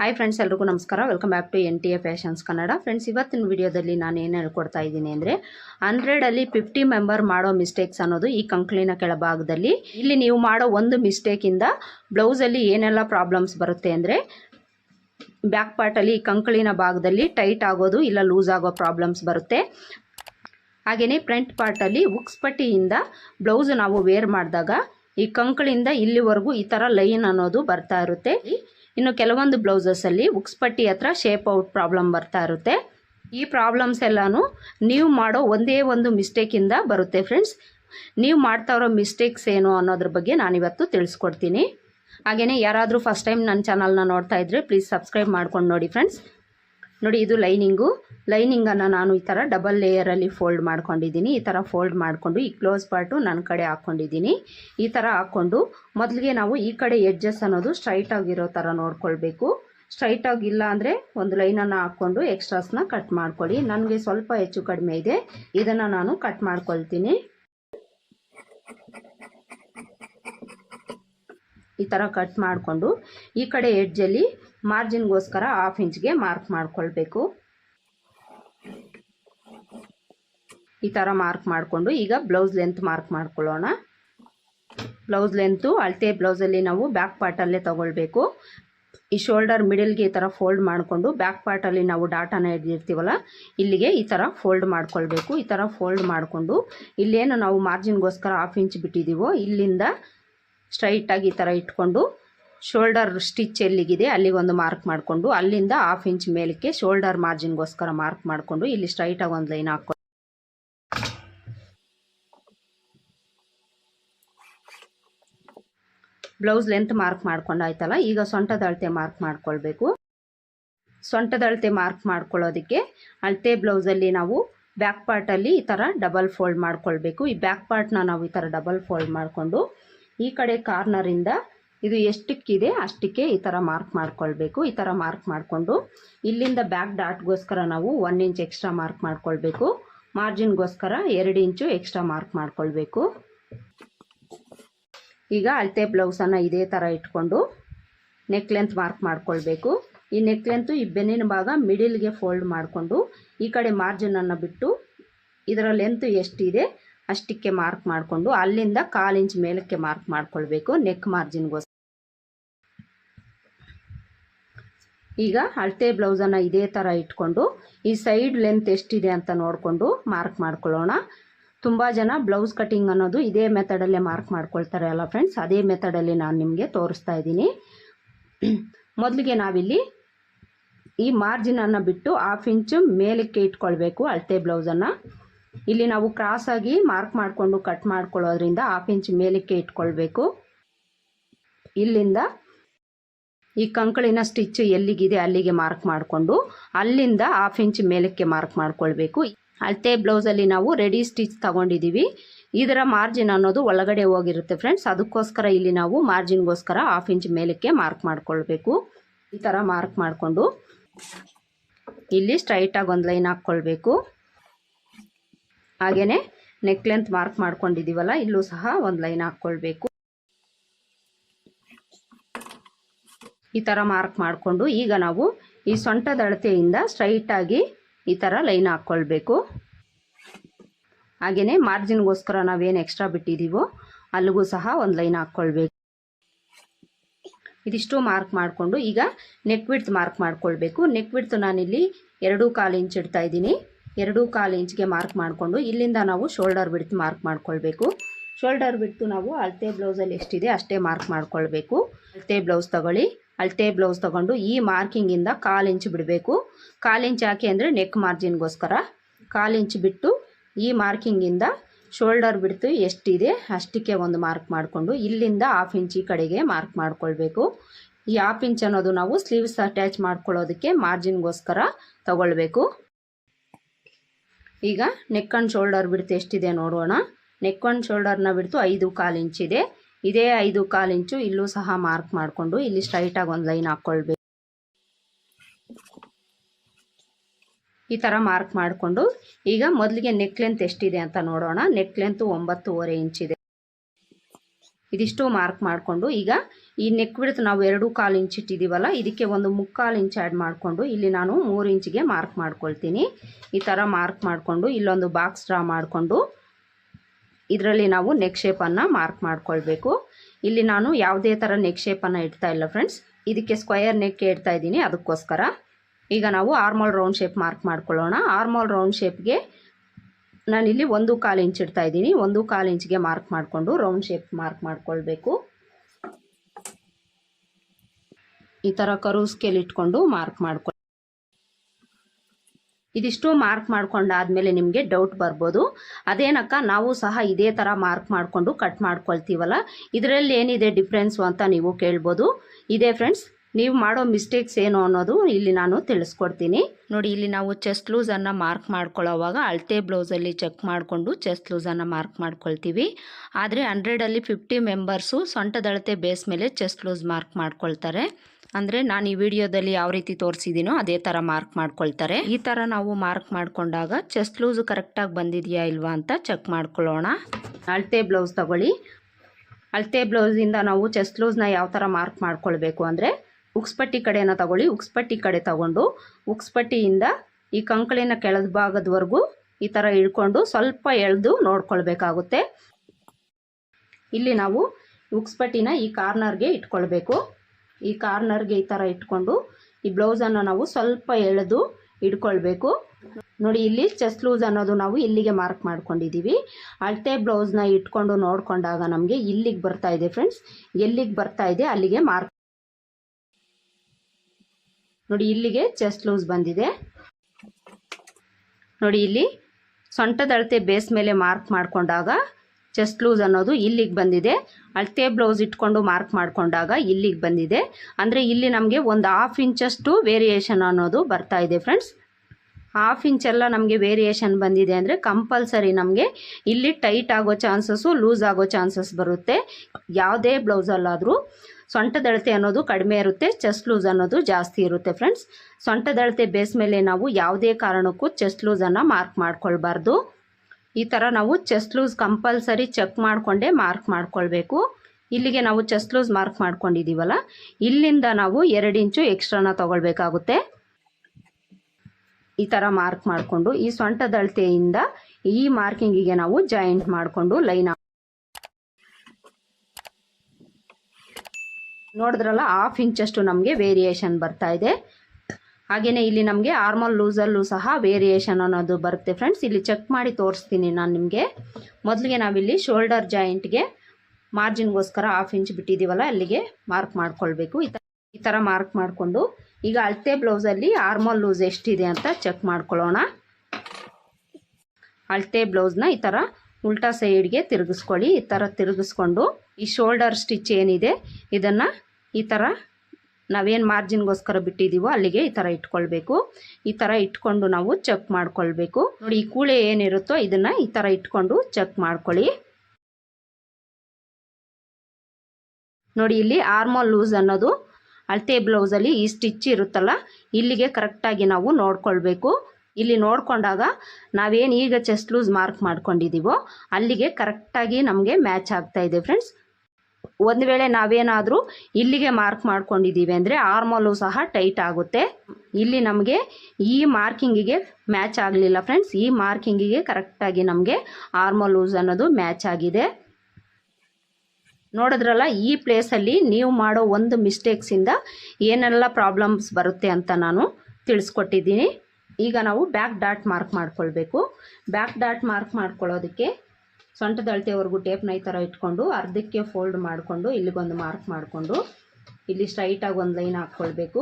Hi friends ಎಲ್ರಿಗೂ ನಮಸ್ಕಾರ. Welcome back to N T A fashions Kannada friends ಇವತ್ತಿನ ವಿಡಿಯೋದಲ್ಲಿ ನಾನು ಏನು ಹೇಳ್ಕೊಡ್ತಾ ಇದ್ದೀನಿ ಅಂದರೆ ಹಂಡ್ರೆಡಲ್ಲಿ ಫಿಫ್ಟಿ ಮೆಂಬರ್ ಮಾಡೋ ಮಿಸ್ಟೇಕ್ಸ್ ಅನ್ನೋದು ಈ ಕಂಕ್ಳಿನ ಕೆಳಭಾಗದಲ್ಲಿ. ಇಲ್ಲಿ ನೀವು ಮಾಡೋ ಒಂದು ಮಿಸ್ಟೇಕಿಂದ ಬ್ಲೌಸಲ್ಲಿ ಏನೆಲ್ಲ ಪ್ರಾಬ್ಲಮ್ಸ್ ಬರುತ್ತೆ ಅಂದರೆ ಬ್ಯಾಕ್ ಪಾರ್ಟಲ್ಲಿ ಈ ಕಂಕಳಿನ ಭಾಗದಲ್ಲಿ ಟೈಟ್ ಆಗೋದು ಇಲ್ಲ ಲೂಸ್ ಆಗೋ ಪ್ರಾಬ್ಲಮ್ಸ್ ಬರುತ್ತೆ. ಹಾಗೆಯೇ ಫ್ರಂಟ್ ಪಾರ್ಟಲ್ಲಿ ಉಕ್ಸ್ ಪಟ್ಟಿಯಿಂದ ಬ್ಲೌಸ್ ನಾವು ವೇರ್ ಮಾಡಿದಾಗ ಈ ಕಂಕಳಿಂದ ಇಲ್ಲಿವರೆಗೂ ಈ ಥರ ಲೈನ್ ಅನ್ನೋದು ಬರ್ತಾ ಇರುತ್ತೆ. ಇನ್ನು ಕೆಲವೊಂದು ಬ್ಲೌಸಸಲ್ಲಿ ಉಕ್ಸ್ ಪಟ್ಟಿ ಹತ್ರ ಶೇಪ್ ಔಟ್ ಪ್ರಾಬ್ಲಮ್ ಬರ್ತಾ ಇರುತ್ತೆ. ಈ ಪ್ರಾಬ್ಲಮ್ಸ್ ಎಲ್ಲನೂ ನೀವು ಮಾಡೋ ಒಂದೇ ಒಂದು ಮಿಸ್ಟೇಕಿಂದ ಬರುತ್ತೆ ಫ್ರೆಂಡ್ಸ್ ನೀವು ಮಾಡ್ತಾ ಇರೋ ಮಿಸ್ಟೇಕ್ಸ್ ಏನು ಅನ್ನೋದ್ರ ಬಗ್ಗೆ ನಾನಿವತ್ತು ತಿಳಿಸ್ಕೊಡ್ತೀನಿ. ಹಾಗೆಯೇ ಯಾರಾದರೂ ಫಸ್ಟ್ ಟೈಮ್ ನನ್ನ ಚಾನಲ್ನ ನೋಡ್ತಾ ಇದ್ದರೆ ಪ್ಲೀಸ್ ಸಬ್ಸ್ಕ್ರೈಬ್ ಮಾಡ್ಕೊಂಡು ನೋಡಿ ಫ್ರೆಂಡ್ಸ್ ನೋಡಿ ಇದು ಲೈನಿಂಗು. ಲೈನಿಂಗನ್ನು ನಾನು ಈ ಥರ ಡಬಲ್ ಲೇಯರಲ್ಲಿ ಫೋಲ್ಡ್ ಮಾಡ್ಕೊಂಡಿದ್ದೀನಿ. ಈ ಥರ ಫೋಲ್ಡ್ ಮಾಡಿಕೊಂಡು ಈ ಕ್ಲೋಸ್ ಪಾರ್ಟು ನನ್ನ ಕಡೆ ಹಾಕ್ಕೊಂಡಿದ್ದೀನಿ. ಈ ಥರ ಹಾಕ್ಕೊಂಡು ಮೊದಲಿಗೆ ನಾವು ಈ ಕಡೆ ಎಡ್ಜಸ್ ಅನ್ನೋದು ಸ್ಟ್ರೈಟ್ ಆಗಿರೋ ಥರ ನೋಡ್ಕೊಳ್ಬೇಕು. ಸ್ಟ್ರೈಟ್ ಆಗಿಲ್ಲ ಅಂದರೆ ಒಂದು ಲೈನನ್ನು ಹಾಕ್ಕೊಂಡು ಎಕ್ಸ್ಟ್ರಾಸ್ನ ಕಟ್ ಮಾಡ್ಕೊಳ್ಳಿ. ನನಗೆ ಸ್ವಲ್ಪ ಹೆಚ್ಚು ಕಡಿಮೆ ಇದೆ. ಇದನ್ನು ನಾನು ಕಟ್ ಮಾಡ್ಕೊಳ್ತೀನಿ. ಈ ಥರ ಕಟ್ ಮಾಡಿಕೊಂಡು ಈ ಕಡೆ ಎಡ್ಜಲ್ಲಿ ಮಾರ್ಜಿನ್ಗೋಸ್ಕರ ಹಾಫ್ ಇಂಚ್ಗೆ ಮಾರ್ಕ್ ಮಾಡಿಕೊಳ್ಬೇಕು. ಈ ಥರ ಮಾರ್ಕ್ ಮಾಡಿಕೊಂಡು ಈಗ ಬ್ಲೌಸ್ ಲೆಂತ್ ಮಾರ್ಕ್ ಮಾಡ್ಕೊಳ್ಳೋಣ. ಬ್ಲೌಸ್ ಲೆಂತು ಅಳತೆ ಬ್ಲೌಸಲ್ಲಿ ನಾವು ಬ್ಯಾಕ್ ಪಾರ್ಟಲ್ಲೇ ತೊಗೊಳ್ಬೇಕು. ಈ ಶೋಲ್ಡರ್ ಮಿಡಲ್ಗೆ ಈ ಥರ ಫೋಲ್ಡ್ ಮಾಡಿಕೊಂಡು ಬ್ಯಾಕ್ ಪಾರ್ಟಲ್ಲಿ ನಾವು ಡಾಟಾನ ಹಿಡಿದಿರ್ತೀವಲ್ಲ ಇಲ್ಲಿಗೆ ಈ ಥರ ಫೋಲ್ಡ್ ಮಾಡ್ಕೊಳ್ಬೇಕು. ಈ ಥರ ಫೋಲ್ಡ್ ಮಾಡಿಕೊಂಡು ಇಲ್ಲೇನು ನಾವು ಮಾರ್ಜಿನ್ಗೋಸ್ಕರ ಹಾಫ್ ಇಂಚ್ ಬಿಟ್ಟಿದ್ದೀವೋ ಇಲ್ಲಿಂದ ಸ್ಟ್ರೈಟಾಗಿ ಈ ಥರ ಇಟ್ಕೊಂಡು ಶೋಲ್ಡರ್ ಸ್ಟಿಚ್ ಎಲ್ಲಿಗಿದೆ ಅಲ್ಲಿಗೆ ಒಂದು ಮಾರ್ಕ್ ಮಾಡಿಕೊಂಡು ಅಲ್ಲಿಂದ ಹಾಫ್ ಇಂಚ್ ಮೇಲಕ್ಕೆ ಶೋಲ್ಡರ್ ಮಾರ್ಜಿನ್ಗೋಸ್ಕರ ಮಾರ್ಕ್ ಮಾಡಿಕೊಂಡು ಇಲ್ಲಿ ಸ್ಟ್ರೈಟಾಗಿ ಒಂದು ಲೈನ್ ಹಾಕ್ಕೊಂಡು. ಬ್ಲೌಸ್ ಲೆಂತ್ ಮಾರ್ಕ್ ಮಾಡ್ಕೊಂಡಾಯ್ತಲ್ಲ ಈಗ ಸೊಂಟದ ಅಳತೆ ಮಾರ್ಕ್ ಮಾಡ್ಕೊಳ್ಬೇಕು. ಸೊಂಟದ ಅಳತೆ ಮಾರ್ಕ್ ಮಾಡ್ಕೊಳ್ಳೋದಕ್ಕೆ ಅಳತೆ ಬ್ಲೌಸಲ್ಲಿ ನಾವು ಬ್ಯಾಕ್ ಪಾರ್ಟಲ್ಲಿ ಈ ಥರ ಡಬಲ್ ಫೋಲ್ಡ್ ಮಾಡ್ಕೊಳ್ಬೇಕು. ಈ ಬ್ಯಾಕ್ ಪಾರ್ಟ್ನ ನಾವು ಈ ಥರ ಡಬಲ್ ಫೋಲ್ಡ್ ಮಾಡಿಕೊಂಡು ಈ ಕಡೆ ಕಾರ್ನರಿಂದ ಇದು ಎಷ್ಟಕ್ಕಿದೆ ಅಷ್ಟಕ್ಕೆ ಈ ಥರ ಮಾರ್ಕ್ ಮಾಡ್ಕೊಳ್ಬೇಕು. ಈ ಥರ ಮಾರ್ಕ್ ಮಾಡಿಕೊಂಡು ಇಲ್ಲಿಂದ ಬ್ಯಾಕ್ ಡಾಟ್ಗೋಸ್ಕರ ನಾವು ಒನ್ ಇಂಚ್ ಎಕ್ಸ್ಟ್ರಾ ಮಾರ್ಕ್ ಮಾಡ್ಕೊಳ್ಬೇಕು. ಮಾರ್ಜಿನ್ಗೋಸ್ಕರ ಎರಡು ಇಂಚು ಎಕ್ಸ್ಟ್ರಾ ಮಾರ್ಕ್ ಮಾಡ್ಕೊಳ್ಬೇಕು. ಈಗ ಅಳತೆ ಬ್ಲೌಸನ್ನು ಇದೇ ಥರ ಇಟ್ಕೊಂಡು ನೆಕ್ ಲೆಂತ್ ಮಾರ್ಕ್ ಮಾಡ್ಕೊಳ್ಬೇಕು. ಈ ನೆಕ್ ಲೆಂತು ಈ ಬೆನ್ನಿನ ಭಾಗ ಮಿಡಿಲ್ಗೆ ಫೋಲ್ಡ್ ಮಾಡಿಕೊಂಡು ಈ ಕಡೆ ಮಾರ್ಜಿನನ್ನು ಬಿಟ್ಟು ಇದರ ಲೆಂತ್ ಎಷ್ಟಿದೆ ಅಷ್ಟಕ್ಕೆ ಮಾರ್ಕ್ ಮಾಡಿಕೊಂಡು ಅಲ್ಲಿಂದ ಕಾಲು ಇಂಚ್ ಮೇಲಕ್ಕೆ ಮಾರ್ಕ್ ಮಾಡ್ಕೊಳ್ಬೇಕು ನೆಕ್ ಮಾರ್ಜಿನ್ಗೋಸ್ಕರ ಈಗ ಅಳತೆ ಬ್ಲೌಸನ್ನು ಇದೇ ಥರ ಇಟ್ಕೊಂಡು ಈ ಸೈಡ್ ಲೆಂತ್ ಎಷ್ಟಿದೆ ಅಂತ ನೋಡಿಕೊಂಡು ಮಾರ್ಕ್ ಮಾಡ್ಕೊಳ್ಳೋಣ. ತುಂಬ ಜನ ಬ್ಲೌಸ್ ಕಟಿಂಗ್ ಅನ್ನೋದು ಇದೇ ಮೆಥಡಲ್ಲೇ ಮಾರ್ಕ್ ಮಾಡ್ಕೊಳ್ತಾರೆ ಅಲ್ಲ ಫ್ರೆಂಡ್ಸ್ ಅದೇ ಮೆಥಡಲ್ಲಿ ನಾನು ನಿಮಗೆ ತೋರಿಸ್ತಾ ಇದ್ದೀನಿ. ಮೊದಲಿಗೆ ನಾವಿಲ್ಲಿ ಈ ಮಾರ್ಜಿನನ್ನು ಬಿಟ್ಟು ಹಾಫ್ ಇಂಚು ಮೇಲಕ್ಕೆ ಇಟ್ಕೊಳ್ಬೇಕು ಅಳತೆ ಬ್ಲೌಸನ್ನು ಇಲ್ಲಿ ನಾವು ಕ್ರಾಸ್ ಆಗಿ ಮಾರ್ಕ್ ಮಾಡಿಕೊಂಡು ಕಟ್ ಮಾಡ್ಕೊಳ್ಳೋದ್ರಿಂದ ಹಾಫ್ ಇಂಚ್ ಮೇಲಕ್ಕೆ ಇಟ್ಕೊಳ್ಬೇಕು. ಇಲ್ಲಿಂದ ಈ ಕಂಕಳಿನ ಸ್ಟಿಚ್ ಎಲ್ಲಿಗಿದೆ ಅಲ್ಲಿಗೆ ಮಾರ್ಕ್ ಮಾಡಿಕೊಂಡು ಅಲ್ಲಿಂದ ಹಾಫ್ ಇಂಚ್ ಮೇಲಕ್ಕೆ ಮಾರ್ಕ್ ಮಾಡ್ಕೊಳ್ಬೇಕು. ಅಳತೆ ಬ್ಲೌಸಲ್ಲಿ ನಾವು ರೆಡಿ ಸ್ಟಿಚ್ ತಗೊಂಡಿದ್ದೀವಿ. ಇದರ ಮಾರ್ಜಿನ್ ಅನ್ನೋದು ಒಳಗಡೆ ಹೋಗಿರುತ್ತೆ ಫ್ರೆಂಡ್ಸ್ ಅದಕ್ಕೋಸ್ಕರ ಇಲ್ಲಿ ನಾವು ಮಾರ್ಜಿನ್ಗೋಸ್ಕರ ಹಾಫ್ ಇಂಚ್ ಮೇಲಕ್ಕೆ ಮಾರ್ಕ್ ಮಾಡ್ಕೊಳ್ಬೇಕು. ಈ ಥರ ಮಾರ್ಕ್ ಮಾಡಿಕೊಂಡು ಇಲ್ಲಿ ಸ್ಟ್ರೈಟಾಗಿ ಒಂದು ಲೈನ್ ಹಾಕ್ಕೊಳ್ಬೇಕು. ಹಾಗೆಯೇ ನೆಕ್ ಲೆಂತ್ ಮಾರ್ಕ್ ಮಾಡ್ಕೊಂಡಿದ್ದೀವಲ್ಲ ಇಲ್ಲೂ ಸಹ ಒಂದು ಲೈನ್ ಹಾಕ್ಕೊಳ್ಬೇಕು. ಈ ಥರ ಮಾರ್ಕ್ ಮಾಡಿಕೊಂಡು ಈಗ ನಾವು ಈ ಸೊಂಟದ ಅಳತೆಯಿಂದ ಸ್ಟ್ರೈಟಾಗಿ ಈ ಥರ ಲೈನ್ ಹಾಕ್ಕೊಳ್ಬೇಕು. ಹಾಗೆಯೇ ಮಾರ್ಜಿನ್ಗೋಸ್ಕರ ನಾವೇನು ಎಕ್ಸ್ಟ್ರಾ ಬಿಟ್ಟಿದ್ದೀವೋ ಅಲ್ಲಿಗೂ ಸಹ ಒಂದು ಲೈನ್ ಹಾಕ್ಕೊಳ್ಬೇಕು. ಇದಿಷ್ಟು ಮಾರ್ಕ್ ಮಾಡಿಕೊಂಡು ಈಗ ನೆಕ್ ವಿಡ್ತ್ ಮಾರ್ಕ್ ಮಾಡ್ಕೊಳ್ಬೇಕು. ನೆಕ್ ವಿಡ್ತ್ ನಾನಿಲ್ಲಿ ಎರಡು ಕಾಲು ಇಂಚ್ ಇಡ್ತಾ ಇದ್ದೀನಿ. ಎರಡೂ ಕಾಲು ಇಂಚ್ಗೆ ಮಾರ್ಕ್ ಮಾಡಿಕೊಂಡು ಇಲ್ಲಿಂದ ನಾವು ಶೋಲ್ಡರ್ ಬಿಡ್ತು ಮಾರ್ಕ್ ಮಾಡ್ಕೊಳ್ಬೇಕು. ಶೋಲ್ಡರ್ ಬಿಟ್ಟು ನಾವು ಅಳತೆ ಬ್ಲೌಸಲ್ಲಿ ಎಷ್ಟಿದೆ ಅಷ್ಟೇ ಮಾರ್ಕ್ ಮಾಡ್ಕೊಳ್ಬೇಕು. ಅಳತೆ ಬ್ಲೌಸ್ ತಗೊಳ್ಳಿ. ಅಳತೆ ಬ್ಲೌಸ್ ತಗೊಂಡು ಈ ಮಾರ್ಕಿಂಗಿಂದ ಕಾಲು ಇಂಚ್ ಬಿಡಬೇಕು. ಕಾಲು ಇಂಚ್ ಯಾಕೆ ಅಂದರೆ ನೆಕ್ ಮಾರ್ಜಿನ್ಗೋಸ್ಕರ. ಕಾಲು ಇಂಚ್ ಬಿಟ್ಟು ಈ ಮಾರ್ಕಿಂಗಿಂದ ಶೋಲ್ಡರ್ ಬಿಡ್ತು ಎಷ್ಟಿದೆ ಅಷ್ಟಕ್ಕೆ ಒಂದು ಮಾರ್ಕ್ ಮಾಡಿಕೊಂಡು ಇಲ್ಲಿಂದ ಹಾಫ್ ಇಂಚಿ ಕಡೆಗೆ ಮಾರ್ಕ್ ಮಾಡ್ಕೊಳ್ಬೇಕು. ಈ ಹಾಫ್ ಇಂಚ್ ಅನ್ನೋದು ನಾವು ಸ್ಲೀವ್ಸ್ ಅಟ್ಯಾಚ್ ಮಾಡ್ಕೊಳ್ಳೋದಕ್ಕೆ ಮಾರ್ಜಿನ್ಗೋಸ್ಕರ ತಗೊಳ್ಬೇಕು. ಈಗ ನೆಕ್ ಆ್ಯಂಡ್ ಶೋಲ್ಡರ್ ಬಿಡ್ತು ಎಷ್ಟಿದೆ ನೋಡೋಣ. ನೆಕ್ ಆ್ಯಂಡ್ ಶೋಲ್ಡರ್ನ ಬಿಡ್ತು ಐದು ಕಾಲು ಇಂಚಿದೆ ಇದೇ. ಐದು ಕಾಲು ಇಂಚು ಇಲ್ಲೂ ಸಹ ಮಾರ್ಕ್ ಮಾಡಿಕೊಂಡು ಇಲ್ಲಿ ಸ್ಟ್ರೈಟಾಗಿ ಒಂದು ಲೈನ್ ಹಾಕ್ಕೊಳ್ಬೇಕು ಈ ಥರ ಮಾರ್ಕ್ ಮಾಡಿಕೊಂಡು ಈಗ ಮೊದಲಿಗೆ ನೆಕ್ ಲೆಂತ್ ಎಷ್ಟಿದೆ ಅಂತ ನೋಡೋಣ. ನೆಕ್ ಲೆಂತು ಒಂಬತ್ತೂವರೆ ಇಂಚಿದೆ ಇದಿಷ್ಟು ಮಾರ್ಕ್ ಮಾಡಿಕೊಂಡು ಈಗ ಈ ನೆಕ್ ವಿಡ್ತ್ ನಾವು ಎರಡು ಕಾಲು ಇಂಚ್ ಇಟ್ಟಿದ್ದೀವಲ್ಲ, ಇದಕ್ಕೆ ಒಂದು ಮುಕ್ಕಾಲು ಇಂಚ್ ಆ್ಯಡ್ ಮಾಡಿಕೊಂಡು ಇಲ್ಲಿ ನಾನು ಮೂರು ಇಂಚಿಗೆ ಮಾರ್ಕ್ ಮಾಡ್ಕೊಳ್ತೀನಿ. ಈ ಥರ ಮಾರ್ಕ್ ಮಾಡಿಕೊಂಡು ಇಲ್ಲೊಂದು ಬಾಕ್ಸ್ ಡ್ರಾ ಮಾಡಿಕೊಂಡು ಇದರಲ್ಲಿ ನಾವು ನೆಕ್ ಶೇಪನ್ನು ಮಾರ್ಕ್ ಮಾಡ್ಕೊಳ್ಬೇಕು. ಇಲ್ಲಿ ನಾನು ಯಾವುದೇ ಥರ ನೆಕ್ ಶೇಪನ್ನು ಇಡ್ತಾ ಇಲ್ಲ ಫ್ರೆಂಡ್ಸ್ ಇದಕ್ಕೆ ಸ್ಕ್ವಯರ್ ನೆಕ್ ಇಡ್ತಾ ಇದ್ದೀನಿ, ಅದಕ್ಕೋಸ್ಕರ. ಈಗ ನಾವು ಆರ್ಮಲ್ ರೌಂಡ್ ಶೇಪ್ ಮಾರ್ಕ್ ಮಾಡ್ಕೊಳ್ಳೋಣ. ಆರ್ಮಲ್ ರೌಂಡ್ ಶೇಪ್ಗೆ ನಾನಿಲ್ಲಿ ಒಂದು ಕಾಲು ಇಂಚ್ ಇಡ್ತಾ ಇದ್ದೀನಿ. ಒಂದು ಕಾಲು ಇಂಚ್ಗೆ ಮಾರ್ಕ್ ಮಾಡಿಕೊಂಡು ರೌಂಡ್ ಶೇಪ್ ಮಾರ್ಕ್ ಮಾಡಿಕೊಳ್ಬೇಕು. ಈ ಥರ ಕರು ಸ್ಕೇಲ್ ಇಟ್ಕೊಂಡು ಮಾರ್ಕ್ ಮಾಡ್ಕೊ ಇದಿಷ್ಟು ಮಾರ್ಕ್ ಮಾಡ್ಕೊಂಡಾದ್ಮೇಲೆ ನಿಮಗೆ ಡೌಟ್ ಬರ್ಬೋದು. ಅದೇನಕ್ಕ, ನಾವು ಸಹ ಇದೇ ಥರ ಮಾರ್ಕ್ ಮಾಡಿಕೊಂಡು ಕಟ್ ಮಾಡ್ಕೊಳ್ತೀವಲ್ಲ? ಇದರಲ್ಲಿ ಏನಿದೆ ಡಿಫ್ರೆನ್ಸು ಅಂತ ನೀವು ಕೇಳ್ಬೋದು. ಇದೇ ಫ್ರೆಂಡ್ಸ್ ನೀವು ಮಾಡೋ ಮಿಸ್ಟೇಕ್ಸ್ ಏನು ಅನ್ನೋದು ಇಲ್ಲಿ ನಾನು ತಿಳಿಸ್ಕೊಡ್ತೀನಿ. ನೋಡಿ, ಇಲ್ಲಿ ನಾವು ಚೆಸ್ಟ್ ಲೂಸನ್ನು ಮಾರ್ಕ್ ಮಾಡ್ಕೊಳ್ಳೋವಾಗ ಅಳತೆ ಬ್ಲೌಸಲ್ಲಿ ಚೆಕ್ ಮಾಡಿಕೊಂಡು ಚೆಸ್ಟ್ ಲೂಸನ್ನು ಮಾರ್ಕ್ ಮಾಡ್ಕೊಳ್ತೀವಿ. ಆದರೆ ಹಂಡ್ರೆಡಲ್ಲಿ ಫಿಫ್ಟಿ ಮೆಂಬರ್ಸು ಸೊಂಟದಳತೆ ಬೇಸ್ ಮೇಲೆ ಚೆಸ್ಟ್ ಲೂಸ್ ಮಾರ್ಕ್ ಮಾಡ್ಕೊಳ್ತಾರೆ. ಅಂದರೆ ನಾನು ಈ ವಿಡಿಯೋದಲ್ಲಿ ಯಾವ ರೀತಿ ತೋರಿಸಿದ್ದೀನೋ ಅದೇ ಥರ ಮಾರ್ಕ್ ಮಾಡ್ಕೊಳ್ತಾರೆ. ಈ ಥರ ನಾವು ಮಾರ್ಕ್ ಮಾಡಿಕೊಂಡಾಗ ಚೆಸ್ಟ್ ಲೂಸ್ ಕರೆಕ್ಟಾಗಿ ಬಂದಿದೆಯಾ ಇಲ್ವಾ ಅಂತ ಚೆಕ್ ಮಾಡ್ಕೊಳ್ಳೋಣ. ಅಳತೆ ಬ್ಲೌಸ್ ತಗೊಳ್ಳಿ. ಅಳತೆ ಬ್ಲೌಸಿಂದ ನಾವು ಚೆಸ್ಟ್ ಲೂಸ್ನ ಯಾವ ಥರ ಮಾರ್ಕ್ ಮಾಡ್ಕೊಳ್ಬೇಕು ಅಂದರೆ ಉಕ್ಸ್ಪಟ್ಟಿ ಕಡೆಯನ್ನು ತಗೊಳ್ಳಿ. ಉಕ್ಸ್ಪಟ್ಟಿ ಕಡೆ ತಗೊಂಡು ಉಕ್ಸ್ಪಟ್ಟಿಯಿಂದ ಈ ಕಂಕಳಿನ ಕೆಳದ ಭಾಗದವರೆಗೂ ಈ ಥರ ಇಳ್ಕೊಂಡು ಸ್ವಲ್ಪ ಎಳೆದು ನೋಡ್ಕೊಳ್ಬೇಕಾಗುತ್ತೆ. ಇಲ್ಲಿ ನಾವು ಉಕ್ಸ್ಪಟ್ಟಿನ ಈ ಕಾರ್ನರ್ಗೆ ಇಟ್ಕೊಳ್ಬೇಕು. ಈ ಕಾರ್ನರ್ಗೆ ಈ ಥರ ಇಟ್ಕೊಂಡು ಈ ಬ್ಲೌಸನ್ನು ನಾವು ಸ್ವಲ್ಪ ಎಳೆದು ಇಟ್ಕೊಳ್ಬೇಕು ನೋಡಿ, ಇಲ್ಲಿ ಚೆಸ್ಟ್ ಲೂಸ್ ಅನ್ನೋದು ನಾವು ಇಲ್ಲಿಗೆ ಮಾರ್ಕ್ ಮಾಡ್ಕೊಂಡಿದ್ದೀವಿ ಅಳತೆ ಬ್ಲೌಸ್ನ ಇಟ್ಕೊಂಡು ನೋಡ್ಕೊಂಡಾಗ ನಮಗೆ ಇಲ್ಲಿಗೆ ಬರ್ತಾ ಇದೆ, ಫ್ರೆಂಡ್ಸ್. ಎಲ್ಲಿಗೆ ಬರ್ತಾ ಇದೆ ಅಲ್ಲಿಗೆ ಮಾರ್ಕ್ ನೋಡಿ, ಇಲ್ಲಿಗೆ ಚೆಸ್ಟ್ ಲೂಸ್ ಬಂದಿದೆ. ನೋಡಿ, ಇಲ್ಲಿ ಸೊಂಟದ ಅಳತೆ ಬೇಸ್ ಮೇಲೆ ಮಾರ್ಕ್ ಮಾಡಿಕೊಂಡಾಗ ಚೆಸ್ಟ್ ಲೂಸ್ ಅನ್ನೋದು ಇಲ್ಲಿಗೆ ಬಂದಿದೆ. ಅಳತೆ ಬ್ಲೌಸ್ ಇಟ್ಕೊಂಡು ಮಾರ್ಕ್ ಮಾಡಿಕೊಂಡಾಗ ಇಲ್ಲಿಗೆ ಬಂದಿದೆ. ಅಂದರೆ, ಇಲ್ಲಿ ನಮಗೆ ಒಂದು ಹಾಫ್ ಇಂಚಷ್ಟು ವೇರಿಯೇಷನ್ ಅನ್ನೋದು ಬರ್ತಾ ಇದೆ ಫ್ರೆಂಡ್ಸ್ ಹಾಫ್ ಇಂಚೆಲ್ಲ ನಮಗೆ ವೇರಿಯೇಷನ್ ಬಂದಿದೆ ಅಂದರೆ ಕಂಪಲ್ಸರಿ ನಮಗೆ ಇಲ್ಲಿ ಟೈಟ್ ಆಗೋ ಚಾನ್ಸಸ್ಸು ಲೂಸ್ ಆಗೋ ಚಾನ್ಸಸ್ ಬರುತ್ತೆ. ಯಾವುದೇ ಬ್ಲೌಸಲ್ಲಾದರೂ ಸೊಂಟದಳತೆ ಅನ್ನೋದು ಕಡಿಮೆ ಇರುತ್ತೆ ಚೆಸ್ಟ್ ಲೂಸ್ ಅನ್ನೋದು ಜಾಸ್ತಿ ಇರುತ್ತೆ ಫ್ರೆಂಡ್ಸ್ ಸೊಂಟದಳತೆ ಬೇಸ್ ಮೇಲೆ ನಾವು ಯಾವುದೇ ಕಾರಣಕ್ಕೂ ಚೆಸ್ಟ್ ಲೂಸನ್ನು ಮಾರ್ಕ್ ಮಾಡ್ಕೊಳ್ಬಾರ್ದು. ಈ ಥರ ನಾವು ಚೆಸ್ಟ್ ಲೂಸ್ ಕಂಪಲ್ಸರಿ ಚೆಕ್ ಮಾಡಿಕೊಂಡೇ ಮಾರ್ಕ್ ಮಾಡ್ಕೊಳ್ಬೇಕು. ಇಲ್ಲಿಗೆ ನಾವು ಚೆಸ್ಟ್ ಲೂಸ್ ಮಾರ್ಕ್ ಮಾಡ್ಕೊಂಡಿದ್ದೀವಲ್ಲ ಇಲ್ಲಿಂದ ನಾವು ಎರಡು ಇಂಚು ಎಕ್ಸ್ಟ್ರಾನ ತೊಗೊಳ್ಬೇಕಾಗುತ್ತೆ. ಈ ಥರ ಮಾರ್ಕ್ ಮಾಡಿಕೊಂಡು ಈ ಸೊಂಟದಳತೆಯಿಂದ ಈ ಮಾರ್ಕಿಂಗಿಗೆ ನಾವು ಜಾಯಿಂಟ್ ಮಾಡಿಕೊಂಡು ಲೈನ್ ನೋಡಿದ್ರಲ್ಲ ಹಾಫ್ ಇಂಚಷ್ಟು ನಮಗೆ ವೇರಿಯೇಷನ್ ಬರ್ತಾ ಇದೆ. ಹಾಗೆಯೇ ಇಲ್ಲಿ ನಮಗೆ ಆರ್ಮಲ್ ಲೂಸಲ್ಲೂ ಸಹ ವೇರಿಯೇಷನ್ ಅನ್ನೋದು ಬರುತ್ತೆ ಫ್ರೆಂಡ್ಸ್ ಇಲ್ಲಿ ಚೆಕ್ ಮಾಡಿ ತೋರಿಸ್ತೀನಿ ನಾನು ನಿಮಗೆ. ಮೊದಲಿಗೆ ನಾವಿಲ್ಲಿ ಶೋಲ್ಡರ್ ಜಾಯಿಂಟ್ಗೆ ಮಾರ್ಜಿನ್ಗೋಸ್ಕರ ಹಾಫ್ ಇಂಚ್ ಬಿಟ್ಟಿದ್ದೀವಲ್ಲ ಅಲ್ಲಿಗೆ ಮಾರ್ಕ್ ಮಾಡ್ಕೊಳ್ಬೇಕು. ಈ ಥರ ಮಾರ್ಕ್ ಮಾಡಿಕೊಂಡು, ಈಗ ಅಳತೆ ಬ್ಲೌಸಲ್ಲಿ ಆರ್ಮಲ್ ಲೂಸ್ ಎಷ್ಟಿದೆ ಅಂತ ಚೆಕ್ ಮಾಡ್ಕೊಳ್ಳೋಣ. ಅಳತೆ ಬ್ಲೌಸ್ನ ಈ ಥರ ಉಲ್ಟಾ ಸೈಡ್ಗೆ ತಿರುಗಿಸ್ಕೊಳ್ಳಿ. ಈ ಥರ ತಿರುಗಿಸ್ಕೊಂಡು ಈ ಶೋಲ್ಡರ್ ಸ್ಟಿಚ್ ಏನಿದೆ, ಇದನ್ನು ಈ ಥರ ನಾವೇನು ಮಾರ್ಜಿನ್ಗೋಸ್ಕರ ಬಿಟ್ಟಿದ್ದೀವೋ ಅಲ್ಲಿಗೆ ಈ ಥರ ಇಟ್ಕೊಳ್ಬೇಕು. ಈ ಥರ ಇಟ್ಕೊಂಡು ನಾವು ಚೆಕ್ ಮಾಡ್ಕೊಳ್ಬೇಕು. ನೋಡಿ, ಈ ಕೂಳೆ ಏನಿರುತ್ತೋ ಇದನ್ನು ಈ ಥರ ಇಟ್ಕೊಂಡು ಚೆಕ್ ಮಾಡ್ಕೊಳ್ಳಿ. ನೋಡಿ, ಇಲ್ಲಿ ಆರ್ಮೋಲ್ ಲೂಸ್ ಅನ್ನೋದು ಅಳತೆ ಬ್ಲೌಸಲ್ಲಿ ಈ ಸ್ಟಿಚ್ ಇರುತ್ತಲ್ಲ, ಇಲ್ಲಿಗೆ ಕರೆಕ್ಟಾಗಿ ನಾವು ನೋಡ್ಕೊಳ್ಬೇಕು. ಇಲ್ಲಿ ನೋಡಿಕೊಂಡಾಗ ನಾವೇನು ಈಗ ಚೆಸ್ಟ್ ಲೂಸ್ ಮಾರ್ಕ್ ಮಾಡ್ಕೊಂಡಿದ್ದೀವೋ ಅಲ್ಲಿಗೆ ಕರೆಕ್ಟಾಗಿ ನಮಗೆ ಮ್ಯಾಚ್ ಆಗ್ತಾ ಇದೆ ಫ್ರೆಂಡ್ಸ್ ಒಂದು ವೇಳೆ ನಾವೇನಾದರೂ ಇಲ್ಲಿಗೆ ಮಾರ್ಕ್ ಮಾಡ್ಕೊಂಡಿದ್ದೀವಿ ಅಂದರೆ ಆರ್ಮಲು ಸಹ ಟೈಟ್ ಆಗುತ್ತೆ. ಇಲ್ಲಿ ನಮಗೆ ಈ ಮಾರ್ಕಿಂಗಿಗೆ ಮ್ಯಾಚ್ ಆಗಲಿಲ್ಲ ಫ್ರೆಂಡ್ಸ್ ಈ ಮಾರ್ಕಿಂಗಿಗೆ ಕರೆಕ್ಟಾಗಿ ನಮಗೆ ಆರ್ಮಲ್ ಲೂಸ್ ಅನ್ನೋದು ಮ್ಯಾಚ್ ಆಗಿದೆ. ನೋಡಿದ್ರಲ್ಲ, ಈ ಪ್ಲೇಸಲ್ಲಿ ನೀವು ಮಾಡೋ ಒಂದು ಮಿಸ್ಟೇಕ್ಸಿಂದ ಏನೆಲ್ಲ ಪ್ರಾಬ್ಲಮ್ಸ್ ಬರುತ್ತೆ ಅಂತ ನಾನು ತಿಳಿಸ್ಕೊಟ್ಟಿದ್ದೀನಿ. ಈಗ ನಾವು ಬ್ಯಾಕ್ ಡಾಟ್ ಮಾರ್ಕ್ ಮಾಡ್ಕೊಳ್ಬೇಕು. ಬ್ಯಾಕ್ ಡಾಟ್ ಮಾರ್ಕ್ ಮಾಡ್ಕೊಳ್ಳೋದಕ್ಕೆ ಸೊಂಟದ ಟೇಪ್ನ ಈ ಥರ ಇಟ್ಕೊಂಡು ಅರ್ಧಕ್ಕೆ ಫೋಲ್ಡ್ ಮಾಡಿಕೊಂಡು ಇಲ್ಲಿಗೊಂದು ಮಾರ್ಕ್ ಮಾಡಿಕೊಂಡು ಇಲ್ಲಿ ಸ್ಟ್ರೈಟಾಗಿ ಒಂದು ಲೈನ್ ಹಾಕ್ಕೊಳ್ಬೇಕು.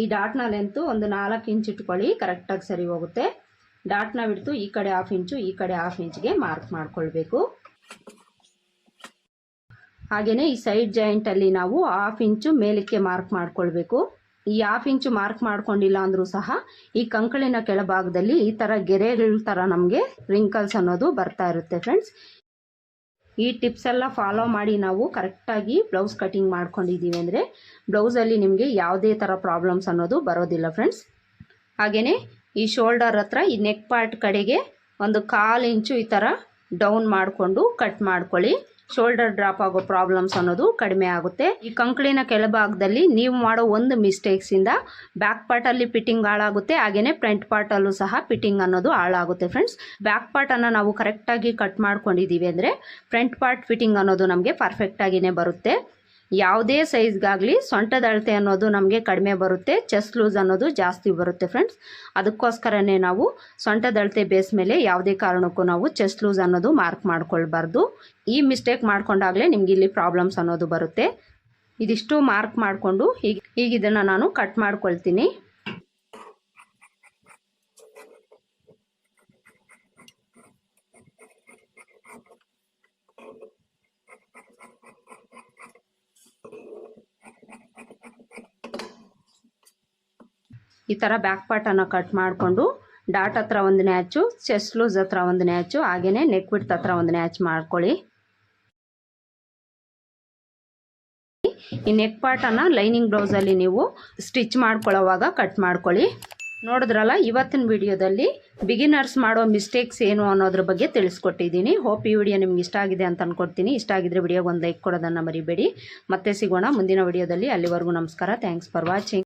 ಈ ಡಾಟ್ನ ಲೆಂತು ಒಂದು ನಾಲ್ಕು ಇಂಚ್ ಇಟ್ಕೊಳ್ಳಿ ಕರೆಕ್ಟಾಗಿ ಸರಿ ಹೋಗುತ್ತೆ. ಡಾಟ್ನ ಬಿಡ್ತು ಈ ಕಡೆ ಹಾಫ್ ಇಂಚು ಈ ಕಡೆ ಹಾಫ್ ಇಂಚ್ಗೆ ಮಾರ್ಕ್ ಮಾಡ್ಕೊಳ್ಬೇಕು. ಹಾಗೆಯೇ ಈ ಸೈಡ್ ಜಾಯಿಂಟಲ್ಲಿ ನಾವು ಹಾಫ್ ಇಂಚು ಮೇಲಕ್ಕೆ ಮಾರ್ಕ್ ಮಾಡ್ಕೊಳ್ಬೇಕು. ಈ ಹಾಫ್ ಇಂಚು ಮಾರ್ಕ್ ಮಾಡ್ಕೊಂಡಿಲ್ಲ ಅಂದರೂ ಸಹ ಈ ಕಂಕಳಿನ ಕೆಳಭಾಗದಲ್ಲಿ ಈ ಥರ ಗೆರೆಗಳ ಥರ ನಮಗೆ ರಿಂಕಲ್ಸ್ ಅನ್ನೋದು ಬರ್ತಾ ಇರುತ್ತೆ ಫ್ರೆಂಡ್ಸ್ ಈ ಟಿಪ್ಸ್ ಎಲ್ಲ ಫಾಲೋ ಮಾಡಿ ನಾವು ಕರೆಕ್ಟಾಗಿ ಬ್ಲೌಸ್ ಕಟಿಂಗ್ ಅಂದರೆ ಬ್ಲೌಸಲ್ಲಿ ನಿಮಗೆ ಯಾವುದೇ ಥರ ಪ್ರಾಬ್ಲಮ್ಸ್ ಅನ್ನೋದು ಬರೋದಿಲ್ಲ ಫ್ರೆಂಡ್ಸ್ ಹಾಗೆಯೇ ಈ ಶೋಲ್ಡರ್ ಹತ್ರ ಈ ನೆಕ್ ಪಾರ್ಟ್ ಕಡೆಗೆ ಒಂದು ಕಾಲು ಇಂಚು ಈ ಥರ ಡೌನ್ ಮಾಡಿಕೊಂಡು ಕಟ್ ಮಾಡ್ಕೊಳ್ಳಿ. ಶೋಲ್ಡರ್ ಡ್ರಾಪ್ ಆಗೋ ಪ್ರಾಬ್ಲಮ್ಸ್ ಅನ್ನೋದು ಕಡಿಮೆ ಆಗುತ್ತೆ. ಈ ಕಂಕಳಿನ ಕೆಳಭಾಗದಲ್ಲಿ ನೀವು ಮಾಡೋ ಒಂದು ಮಿಸ್ಟೇಕ್ಸಿಂದ ಬ್ಯಾಕ್ ಪಾರ್ಟಲ್ಲಿ ಫಿಟ್ಟಿಂಗ್ ಹಾಳಾಗುತ್ತೆ. ಹಾಗೆಯೇ ಫ್ರಂಟ್ ಪಾರ್ಟಲ್ಲೂ ಸಹ ಫಿಟ್ಟಿಂಗ್ ಅನ್ನೋದು ಹಾಳಾಗುತ್ತೆ ಫ್ರೆಂಡ್ಸ್ ಬ್ಯಾಕ್ ಪಾರ್ಟನ್ನು ನಾವು ಕರೆಕ್ಟಾಗಿ ಕಟ್ ಮಾಡ್ಕೊಂಡಿದ್ದೀವಿ ಅಂದರೆ ಫ್ರಂಟ್ ಪಾರ್ಟ್ ಫಿಟ್ಟಿಂಗ್ ಅನ್ನೋದು ನಮಗೆ ಪರ್ಫೆಕ್ಟಾಗಿಯೇ ಬರುತ್ತೆ. ಯಾವುದೇ ಸೈಜ್ಗಾಗಲಿ ಸೊಂಟದ ಅಳತೆ ಅನ್ನೋದು ನಮಗೆ ಕಡಿಮೆ ಬರುತ್ತೆ ಚೆಸ್ಟ್ ಲೂಸ್ ಅನ್ನೋದು ಜಾಸ್ತಿ ಬರುತ್ತೆ ಫ್ರೆಂಡ್ಸ್ ಅದಕ್ಕೋಸ್ಕರನೇ ನಾವು ಸೊಂಟದ ಅಳತೆ ಬೇಸ್ ಮೇಲೆ ಯಾವುದೇ ಕಾರಣಕ್ಕೂ ನಾವು ಚೆಸ್ಟ್ ಲೂಸ್ ಅನ್ನೋದು ಮಾರ್ಕ್ ಮಾಡ್ಕೊಳ್ಬಾರ್ದು. ಈ ಮಿಸ್ಟೇಕ್ ಮಾಡ್ಕೊಂಡಾಗಲೇ ನಿಮ್ಗೆ ಇಲ್ಲಿ ಪ್ರಾಬ್ಲಮ್ಸ್ ಅನ್ನೋದು ಬರುತ್ತೆ. ಇದಿಷ್ಟು ಮಾರ್ಕ್ ಮಾಡಿಕೊಂಡು ಈಗ ಈಗ ಇದನ್ನು ನಾನು ಕಟ್ ಮಾಡ್ಕೊಳ್ತೀನಿ. ಈ ಥರ ಬ್ಯಾಕ್ ಪಾರ್ಟನ್ನು ಕಟ್ ಮಾಡಿಕೊಂಡು ಡಾಟ್ ಹತ್ರ ಒಂದು ನ್ಯಾಚು ಚೆಸ್ಟ್ ಲೂಸ್ ಹತ್ರ ಒಂದು ನ್ಯಾಚು ಹಾಗೆಯೇ ನೆಕ್ ವಿಡ್ತ್ ಹತ್ರ ಒಂದು ನ್ಯಾಚ್ ಮಾಡ್ಕೊಳ್ಳಿ. ಈ ನೆಕ್ ಪಾರ್ಟನ್ನು ಲೈನಿಂಗ್ ಬ್ಲೌಸಲ್ಲಿ ನೀವು ಸ್ಟಿಚ್ ಮಾಡ್ಕೊಳ್ಳೋವಾಗ ಕಟ್ ಮಾಡ್ಕೊಳ್ಳಿ. ನೋಡಿದ್ರಲ್ಲ, ಇವತ್ತಿನ ವಿಡಿಯೋದಲ್ಲಿ ಬಿಗಿನರ್ಸ್ ಮಾಡೋ ಮಿಸ್ಟೇಕ್ಸ್ ಏನು ಅನ್ನೋದ್ರ ಬಗ್ಗೆ ತಿಳಿಸ್ಕೊಟ್ಟಿದ್ದೀನಿ. ಹೋಪ್ ಈ ವಿಡಿಯೋ ನಿಮ್ಗೆ ಇಷ್ಟ ಆಗಿದೆ ಅಂತ ಅಂದ್ಕೊಡ್ತೀನಿ ಇಷ್ಟ ಆಗಿದ್ರೆ ವಿಡಿಯೋಗೆ ಒಂದು ಲೈಕ್ ಕೊಡೋದನ್ನು ಮರಿಬೇಡಿ. ಮತ್ತೆ ಸಿಗೋಣ ಮುಂದಿನ ವಿಡಿಯೋದಲ್ಲಿ ಅಲ್ಲಿವರೆಗೂ ನಮಸ್ಕಾರ. Thanks for watching